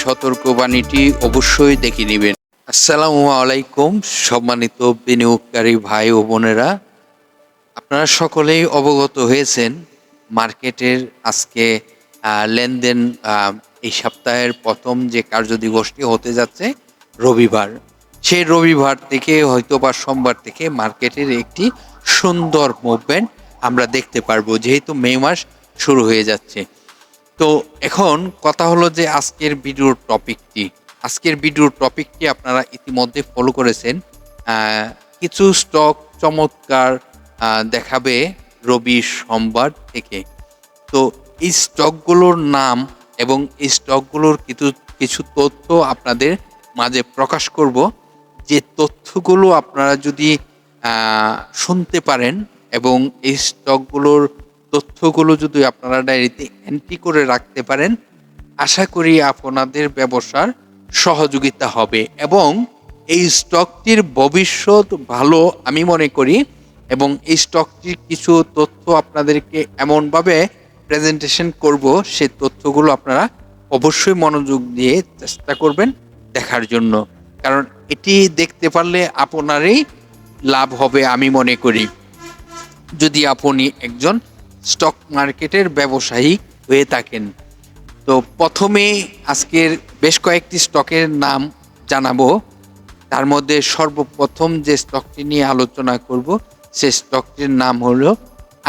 সতর্কবাণীটি অবশ্যই দেখে নেবেন। আসসালামু আলাইকুম, সম্মানিত বিনিয়োগকারী ভাই ও বোনেরা। আপনারা সকলেই অবগত হয়েছেন, মার্কেটের আজকে লেনদেন এই সপ্তাহের প্রথম যে কার্যদিবসটি হতে যাচ্ছে রবিবার। সেই রবিবার থেকে হয়তো বা সোমবার থেকে মার্কেটের একটি সুন্দর মুভমেন্ট আমরা দেখতে পারব, যেহেতু মে মাস শুরু হয়ে যাচ্ছে। তো এখন কথা হলো যে আজকের ভিডিওর টপিকটি। আজকের ভিডিওর টপিকটি আপনারা ইতিমধ্যে ফলো করেছেন। কিছু স্টক চমৎকার দেখাবে রবি সোমবার থেকে। তো এই স্টকগুলোর নাম এবং এই স্টকগুলোর কিছু কিছু তথ্য আপনাদের মাঝে প্রকাশ করব। যে তথ্যগুলো আপনারা যদি শুনতে পারেন এবং এই স্টকগুলোর তথ্যগুলো যদি আপনারা ডায়েরিতে এন্ট্রি করে রাখতে পারেন, আশা করি আপনাদের ব্যবসার সহযোগিতা হবে এবং এই স্টকটির ভবিষ্যৎ ভালো আমি মনে করি এবং এই স্টকটির কিছু তথ্য আপনাদেরকে এমনভাবে প্রেজেন্টেশন করব সেই তথ্যগুলো আপনারা অবশ্যই মনোযোগ দিয়ে চেষ্টা করবেন দেখার জন্য। কারণ এটি দেখতে পারলে আপনারই লাভ হবে আমি মনে করি। যদি আপনি একজন স্টক মার্কেটের ব্যবসায়ী হয়ে থাকেন। তো প্রথমে আজকের বেশ কয়েকটি স্টকের নাম জানাব। তার মধ্যে সর্বপ্রথম যে স্টকটি নিয়ে আলোচনা করব, সে স্টকটির নাম হলো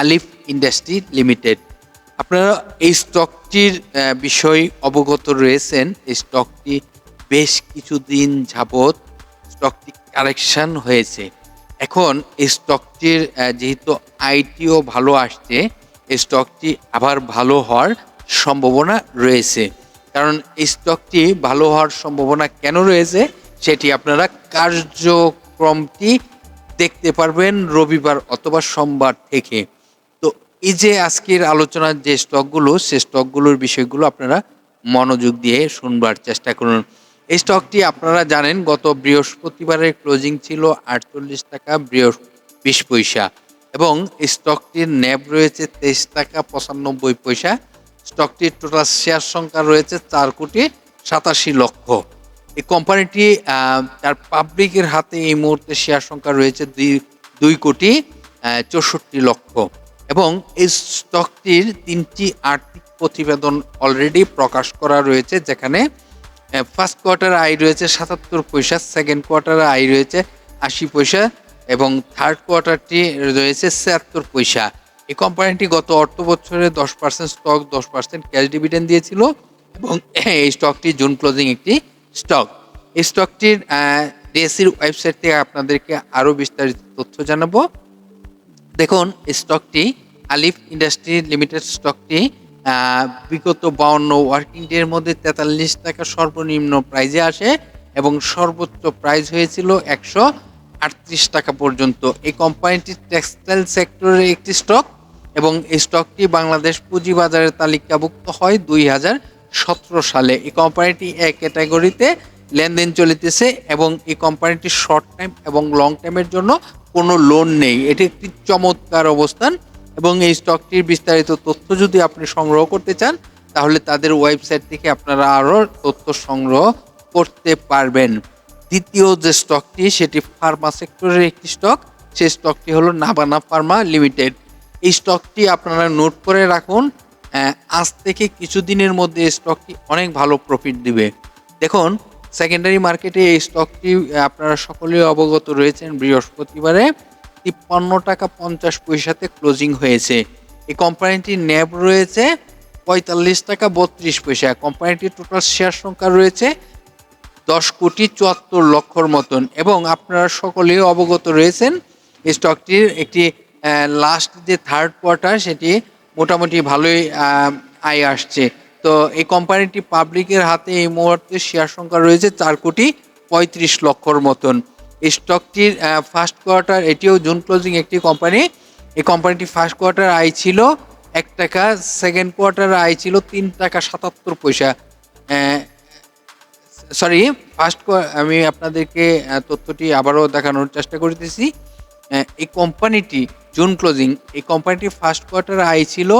আলিফ ইন্ডাস্ট্রি লিমিটেড। আপনারা এই স্টকটির বিষয় অবগত রয়েছেন। এই স্টকটি বেশ কিছুদিন যাবৎ স্টকটি কারেকশন হয়েছে। এখন এই স্টকটির যেহেতু আইটিও ভালো আসছে স্টকটি আবার ভালো হওয়ার সম্ভাবনা রয়েছে। কারণ স্টকটি ভালো হওয়ার সম্ভাবনা কেন রয়েছে, সেটি আপনারা কার্যক্রমটি দেখতে পারবেন রবিবার অথবা সোমবার থেকে। তো এই যে আজকের আলোচনার যে স্টকগুলো সে স্টকগুলোর বিষয়গুলো আপনারা মনোযোগ দিয়ে শুনবার চেষ্টা করুন। এই স্টকটি আপনারা জানেন, গত বৃহস্পতিবারের ক্লোজিং ছিল আটচল্লিশ টাকা বৃহস্প বিশ পয়সা। এবং স্টকটির ন্যাব রয়েছে তেইশ টাকা পঁচানব্বই পয়সা। স্টকটির টোটাল শেয়ার সংখ্যা রয়েছে চার কোটি সাতাশি লক্ষ। এই কোম্পানিটি তার পাবলিকের হাতে এই মুহূর্তে শেয়ার সংখ্যা রয়েছে দুই দুই কোটি চৌষট্টি লক্ষ। এবং এই স্টকটির তিনটি আর্থিক প্রতিবেদন অলরেডি প্রকাশ করা রয়েছে, যেখানে ফার্স্ট কোয়ার্টার আয় রয়েছে সাতাত্তর পয়সা সেকেন্ড কোয়ার্টারে আয় রয়েছে আশি পয়সা। এবং থার্ড কোয়ার্টারটি রয়েছে ছিয়াত্তর পয়সা। এই কোম্পানিটি গত অর্থ বছরে দশ পার্সেন্ট স্টক দশ পার্সেন্ট ক্যাশ ডিভিডেন্ড দিয়েছিল এবং এই স্টকটি জুন ক্লোজিং একটি স্টক এই স্টকটির ডিএসসির ওয়েবসাইট থেকে আপনাদেরকে আরও বিস্তারিত তথ্য জানাব। দেখুন স্টকটি আলিফ ইন্ডাস্ট্রি লিমিটেড স্টকটি বিগত বাউন্ন ওয়ার্কিং ডে এর মধ্যে তেতাল্লিশ টাকা সর্বনিম্ন প্রাইজে আসে এবং সর্বোচ্চ প্রাইজ হয়েছিল একশো আটত্রিশ টাকা পর্যন্ত। এই কোম্পানিটি টেক্সটাইল সেক্টরের একটি স্টক এবং এই স্টকটি বাংলাদেশ পুঁজিবাজারের তালিকাভুক্ত হয় দুই হাজার সতেরো সালে। এই কোম্পানিটি এক ক্যাটাগরিতে লেনদেন চলিতেছে এবং এই কোম্পানিটি শর্ট টাইম এবং লং টাইমের জন্য কোনো লোন নেই। এটি একটি চমৎকার অবস্থান এবং এই স্টকটির বিস্তারিত তথ্য যদি আপনি সংগ্রহ করতে চান, তাহলে তাদের ওয়েবসাইট থেকে আপনারা আরও তথ্য সংগ্রহ করতে পারবেন। দ্বিতীয় যে স্টকটি সেটি ফার্মা সেক্টরের একটি স্টক সেই স্টকটি হলো নাবানা ফার্মা লিমিটেড এই স্টকটি আপনারা নোট করে রাখুন আজ থেকে কিছুদিনের মধ্যে এই স্টকটি অনেক ভালো প্রফিট দিবে। দেখুন সেকেন্ডারি মার্কেটে এই স্টকটি আপনারা সকলেই অবগত রয়েছেন বৃহস্পতিবারে, তিপ্পান্ন টাকা পঞ্চাশ পয়সাতে ক্লোজিং হয়েছে। এই কোম্পানিটির ন্যাব রয়েছে, পঁয়তাল্লিশ টাকা বত্রিশ পয়সা। কোম্পানিটির টোটাল শেয়ার সংখ্যা রয়েছে দশ কোটি চুয়াত্তর লক্ষর মতন এবং আপনারা সকলেই অবগত রয়েছেন স্টকটির একটি লাস্ট যে থার্ড কোয়ার্টার সেটি মোটামুটি ভালোই আয় আসছে। তো এই কোম্পানিটি পাবলিকের হাতে এই মুহূর্তে শেয়ার সংখ্যা রয়েছে চার কোটি পঁয়ত্রিশ লক্ষর মতন। এই স্টকটির ফার্স্ট কোয়ার্টার এটিও জুন ক্লোজিং একটি কোম্পানি এই কোম্পানিটি ফার্স্ট কোয়ার্টার আয় ছিল এক টাকা সেকেন্ড কোয়ার্টার আয় ছিল তিন টাকা সাতাত্তর পয়সা। সরি ফার্স্ট আমি আপনাদেরকে তথ্যটি আবারও দেখানোর চেষ্টা করতেছি। এই কোম্পানিটি জুন ক্লোজিং এই কোম্পানিটি ফার্স্ট কোয়ার্টার আয় ছিল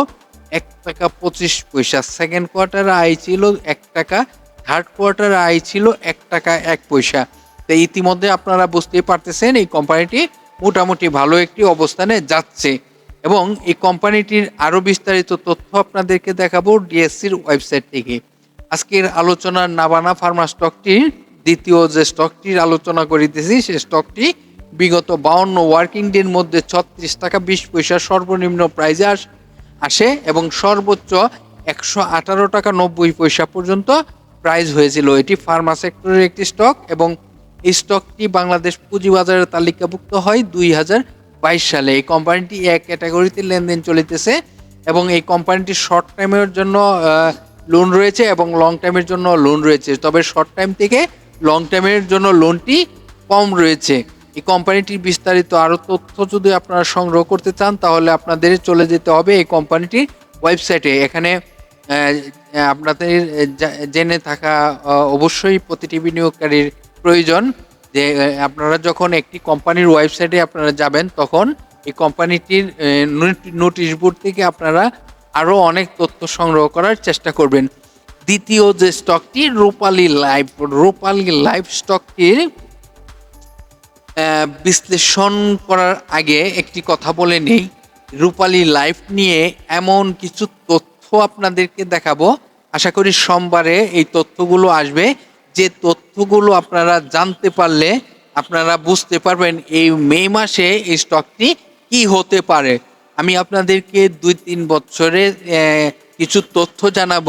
এক টাকা পঁচিশ পয়সা। সেকেন্ড কোয়ার্টার আয় ছিল এক টাকা থার্ড কোয়ার্টার আয় ছিল এক টাকা এক পয়সা। তো ইতিমধ্যে আপনারা বুঝতেই পারতেছেন, এই কোম্পানিটি মোটামুটি ভালো একটি অবস্থানে যাচ্ছে। এবং এই কোম্পানিটির আরও বিস্তারিত তথ্য আপনাদেরকে দেখাবো ডিএসসির ওয়েবসাইট থেকে। আজকের আলোচনার নাবানা ফার্মা স্টকটির দ্বিতীয় যে স্টকটির আলোচনা করিতেছি, সেই স্টকটি বিগত বাউন্ন ওয়ার্কিং ডের মধ্যে ছত্রিশ টাকা বিশ পয়সা সর্বনিম্ন প্রাইজে আস এবং সর্বোচ্চ একশো আঠারো টাকা নব্বই পয়সা পর্যন্ত প্রাইজ হয়েছিল। এটি ফার্মা সেক্টরের একটি স্টক এবং এই স্টকটি বাংলাদেশ পুঁজিবাজারে তালিকাভুক্ত হয় দুই হাজার বাইশ সালে। এই কোম্পানিটি এক ক্যাটাগরিতে লেনদেন চলিতেছে এবং এই কোম্পানিটি শর্ট টাইমের জন্য লোন রয়েছে এবং লং টাইমের জন্য লোন রয়েছে। তবে শর্ট টাইম থেকে লং টাইমের জন্য লোনটি কম রয়েছে। এই কোম্পানিটির বিস্তারিত আরও তথ্য যদি আপনারা সংগ্রহ করতে চান, তাহলে আপনাদের চলে যেতে হবে এই কোম্পানিটির ওয়েবসাইটে এখানে আপনাদের জেনে থাকা অবশ্যই প্রতিটি বিনিয়োগকারীর প্রয়োজন যে আপনারা যখন একটি কোম্পানির ওয়েবসাইটে আপনারা যাবেন, তখন এই কোম্পানিটির নোটিশ বোর্ড থেকে আপনারা আরও অনেক তথ্য সংগ্রহ করার চেষ্টা করবেন। দ্বিতীয় যে স্টকটি রূপালী লাইফ, রূপালী লাইভ স্টকটির বিশ্লেষণ করার আগে একটি কথা বলে নেই। রূপালী লাইফ নিয়ে এমন কিছু তথ্য আপনাদেরকে দেখাবো। আশা করি সোমবারে এই তথ্যগুলো আসবে। যে তথ্যগুলো আপনারা জানতে পারলে আপনারা বুঝতে পারবেন এই মে মাসে এই স্টকটি কি হতে পারে। আমি আপনাদেরকে দুই তিন বছরের আহ, কিছু তথ্য জানাব।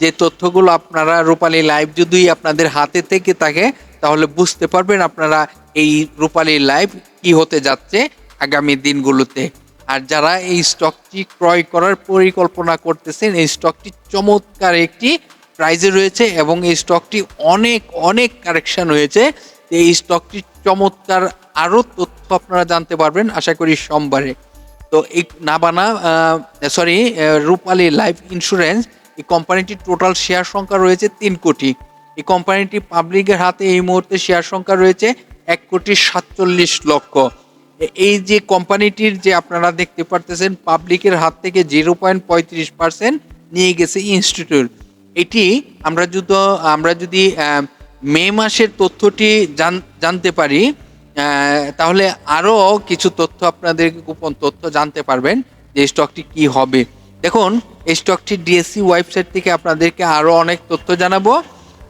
যে তথ্যগুলো আপনারা রূপালী লাইভ যদি আপনাদের হাতে থেকে থাকে তাহলে বুঝতে পারবেন আপনারা এই রূপালী লাইভ কি হতে যাচ্ছে আগামী দিনগুলোতে। আর যারা এই স্টকটি ক্রয় করার পরিকল্পনা করতেছেন এই স্টকটি চমৎকার একটি প্রাইজে রয়েছে এবং এই স্টকটি অনেক অনেক কারেকশন হয়েছে। এই স্টকটি চমৎকার আরও তথ্য আপনারা জানতে পারবেন আশা করি সোমবারে। তো এই Nabana sorry Rupali life insurance এই কোম্পানিটির টোটাল শেয়ার সংখ্যা রয়েছে তিন কোটি। এই কোম্পানিটি পাবলিকের হাতে এই মুহূর্তে শেয়ার সংখ্যা রয়েছে এক কোটি সাতচল্লিশ লক্ষ। এই যে কোম্পানিটির যে আপনারা দেখতে পারতেছেন পাবলিকের হাত থেকে জিরো পয়েন্ট পঁয়ত্রিশ পার্সেন্ট নিয়ে গেছে ইনস্টিটিউট এটি আমরা যদি আমরা যদি মে মাসের তথ্যটি জান- জানতে পারি তাহলে আরও কিছু তথ্য আপনাদের, গোপন তথ্য জানতে পারবেন যে স্টকটি কি হবে। দেখুন, এই স্টকটি ডিএসসি ওয়েবসাইট থেকে আপনাদেরকে আরও অনেক তথ্য জানাব।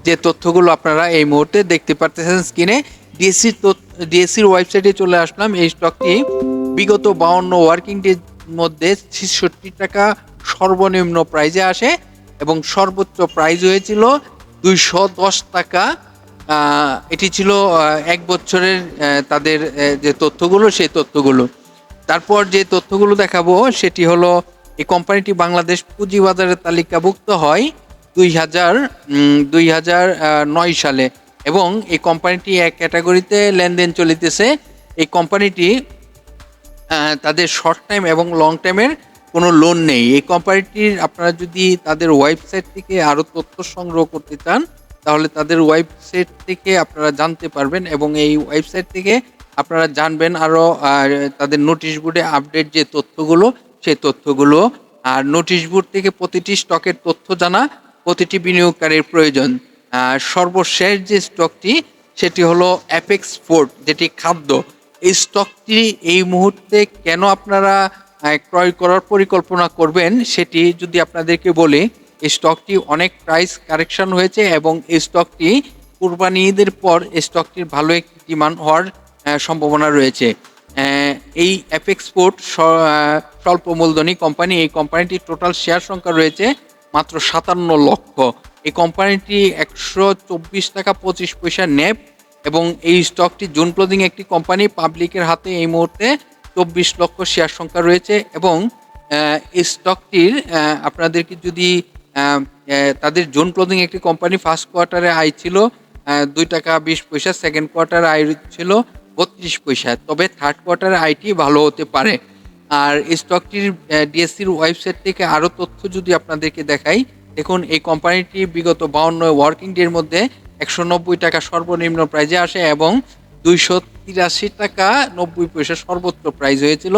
যে তথ্যগুলো আপনারা এই মুহূর্তে দেখতে পারতেছেন স্ক্রিনে ডিএসসির ডিএসসির ওয়েবসাইটে চলে আসলাম। এই স্টকটি বিগত বাউন্ন ওয়ার্কিং ডের মধ্যে ছেষট্টি টাকা সর্বনিম্ন প্রাইজে আসে এবং সর্বোচ্চ প্রাইজ হয়েছিল দুইশো দশ টাকা। এটি ছিল এক বছরের তাদের যে তথ্যগুলো, সেই তথ্যগুলো। তারপর যে তথ্যগুলো দেখাবো, সেটি হলো, এই কোম্পানিটি বাংলাদেশ পুঁজিবাজারে তালিকাভুক্ত হয় দুই হাজার দুই হাজার নয় সালে। এবং এই কোম্পানিটি এক ক্যাটাগরিতে লেনদেন চলিতেছে। এই কোম্পানিটি তাদের শর্ট টাইম এবং লং টাইমের কোনো লোন নেই। এই কোম্পানিটির, আপনারা যদি তাদের ওয়েবসাইট থেকে আরও তথ্য সংগ্রহ করতে চান তাহলে তাদের ওয়েবসাইট থেকে আপনারা জানতে পারবেন এবং এই ওয়েবসাইট থেকে আপনারা জানবেন আরও তাদের নোটিশ বোর্ডে আপডেট যে তথ্যগুলো, সেই তথ্যগুলো, আর নোটিশ বোর্ড থেকে প্রতিটি স্টকের তথ্য জানা, প্রতিটি বিনিয়োগকারীর প্রয়োজন। সর্বশেষ যে স্টকটি সেটি হলো অ্যাপেক্স ফোর্ড যেটি খাদ্য। এই স্টকটি এই মুহূর্তে কেন আপনারা ক্রয় করার পরিকল্পনা করবেন, সেটি যদি আপনাদেরকে বলি স্টকটি অনেক প্রাইস কারেকশন হয়েছে এবং এই স্টকটি কুরবানি ঈদের পর স্টকটির ভালো একটি ডিমান্ড হওয়ার সম্ভাবনা রয়েছে। এই অ্যাপেক্সপোর্ট স্বল্প মূলধনী কোম্পানি এই কোম্পানিটির টোটাল শেয়ার সংখ্যা রয়েছে মাত্র সাতান্ন লক্ষ। এই কোম্পানিটি একশো চব্বিশ টাকা পঁচিশ পয়সা নেপ এবং এই স্টকটি জুন ক্লোজিং একটি কোম্পানি পাবলিকের হাতে এই মুহূর্তে চব্বিশ লক্ষ শেয়ার সংখ্যা রয়েছে এবং এই স্টকটির আপনাদেরকে যদি তাদের জোন ক্লোজিং একটি কোম্পানি ফার্স্ট কোয়ার্টারে আয় ছিল দুই টাকা বিশ পয়সা, সেকেন্ড কোয়ার্টারে আয় ছিল বত্রিশ পয়সা। তবে থার্ড কোয়ার্টারে আইটি ভালো হতে পারে। আর স্টকটির ডিএসসির ওয়েবসাইট থেকে আরও তথ্য যদি আপনাদেরকে দেখাই, দেখুন এই কোম্পানিটি বিগত বাউন্ন ওয়ার্কিং ডের মধ্যে একশো নব্বই টাকা সর্বনিম্ন প্রাইজে আসে এবং দুইশো তিরাশি টাকা নব্বই পয়সা সর্বোচ্চ প্রাইজ হয়েছিল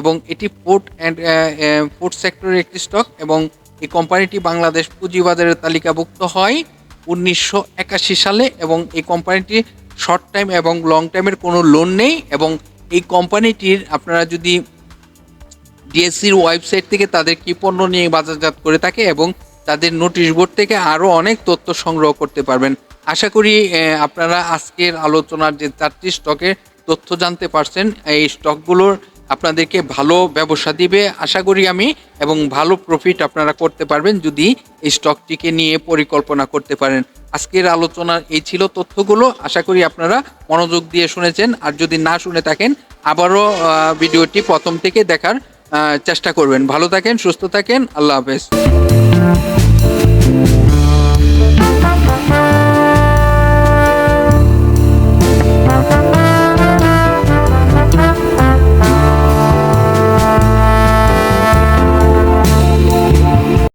এবং এটি পোর্ট অ্যান্ড পোর্ট সেক্টরের একটি স্টক এবং এই কোম্পানিটি বাংলাদেশ পুঁজিবাজারের তালিকাভুক্ত হয় উনিশশো একাশি সালে এবং এই কোম্পানিটি শর্ট টাইম এবং লং টাইমের কোনো লোন নেই এবং এই কোম্পানিটির আপনারা যদি ডিএসসির ওয়েবসাইট থেকে তাদের কি পণ্য নিয়ে বাজারজাত করে থাকে এবং তাদের নোটিশ বোর্ড থেকে আরও অনেক তথ্য সংগ্রহ করতে পারবেন। আশা করি আপনারা আজকের আলোচনার যে চারটি স্টকের তথ্য জানতে পারছেন, এই স্টকগুলোর আপনাদেরকে ভালো ব্যবসা দিবে, আশা করি আমি, এবং ভালো প্রফিট আপনারা করতে পারবেন যদি এই স্টকটিকে নিয়ে পরিকল্পনা করতে পারেন। আজকের আলোচনার এই ছিল তথ্যগুলো, আশা করি আপনারা মনোযোগ দিয়ে শুনেছেন। আর যদি না শুনে থাকেন, আবারও ভিডিওটি প্রথম থেকে দেখার চেষ্টা করবেন। ভালো থাকেন, সুস্থ থাকেন, আল্লাহ হাফেজ।